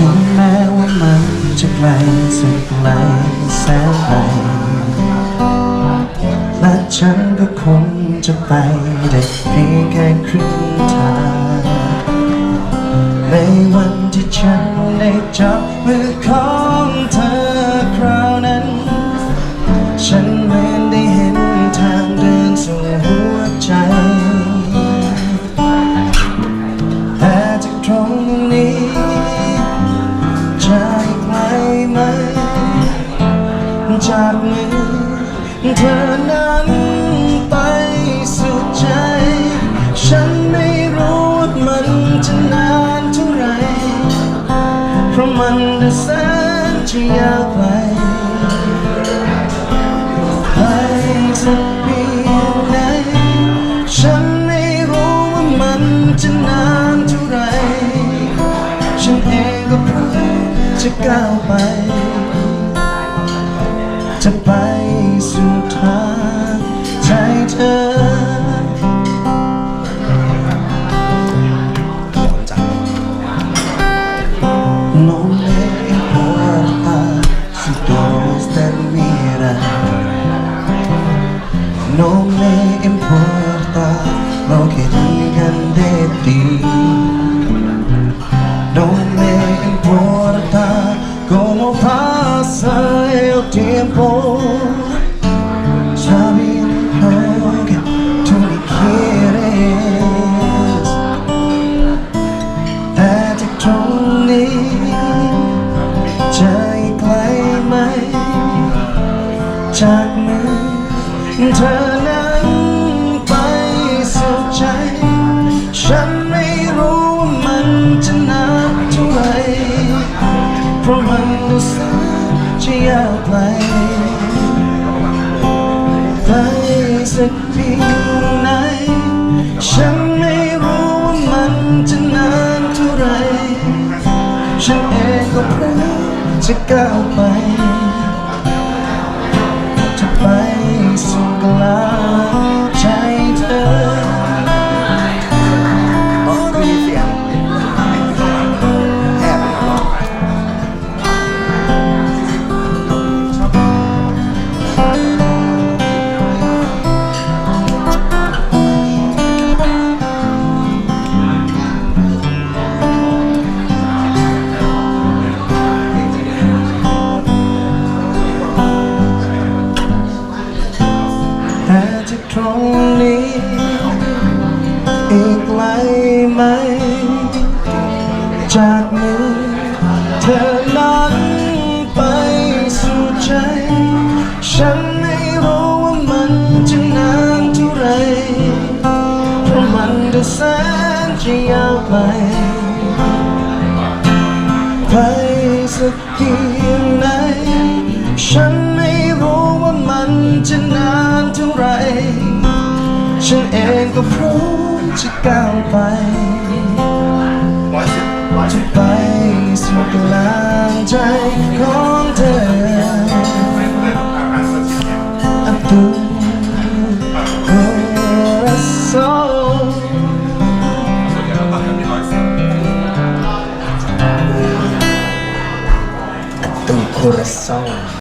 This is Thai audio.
ถึงแม้ว่ามันจะไกลสุดไกลแสนไกลและฉันก็คงจะไปได้เพียงแค่ครึ่งทาง ในวันที่ฉันได้จับมือของเธอคราวนั้น ฉันเหมือนได้เห็นทางเดินสู่หัวใจแต่จากตรงนี้ากมือ เธอนั้นไปสู่ใจ ฉันไม่รู้ว่ามันจะนานเท่าไร เพราะมันจะแสนจะยาวไกลไกลสักเพียงไหนฉันไม่รู้ว่ามันจะนานเท่าไร ฉันเองก็พร้อมจะก้าวไป จะไปสุดทางใจเธอโนเลหัวตาสิโดสเตมีรัา No me importa แค่ดีกันเด็ด ti. Pasa el tiempo Sabiendo que tú me quieres แต่จากตรงนี้จะอีกไกลไหม จากมือเธอนั้นไปสู่ใจ ฉันไม่รู้ว่ามันจะนานเท่าไหรเพราะมันดูแสน จะยาวไกลไกลสักเพียงไหน ฉันไม่รู้ว่ามันจะนานเท่าไร ฉันเองก็พร้อมจะก้าวไป จากตรงนี้ อีกไกลไหม จากมือเธอนั้นไปสู่ใจ ฉันไม่รู้ว่ามันจะนานเท่าไรเพราะมันดูแสนจะยาวไป ฉันเองก็พร้อมจะก้าวไปร้อยสิบร้อยสิจะบไปสู่กลางใจของเธออันตูโคราโซตึงโคราซอง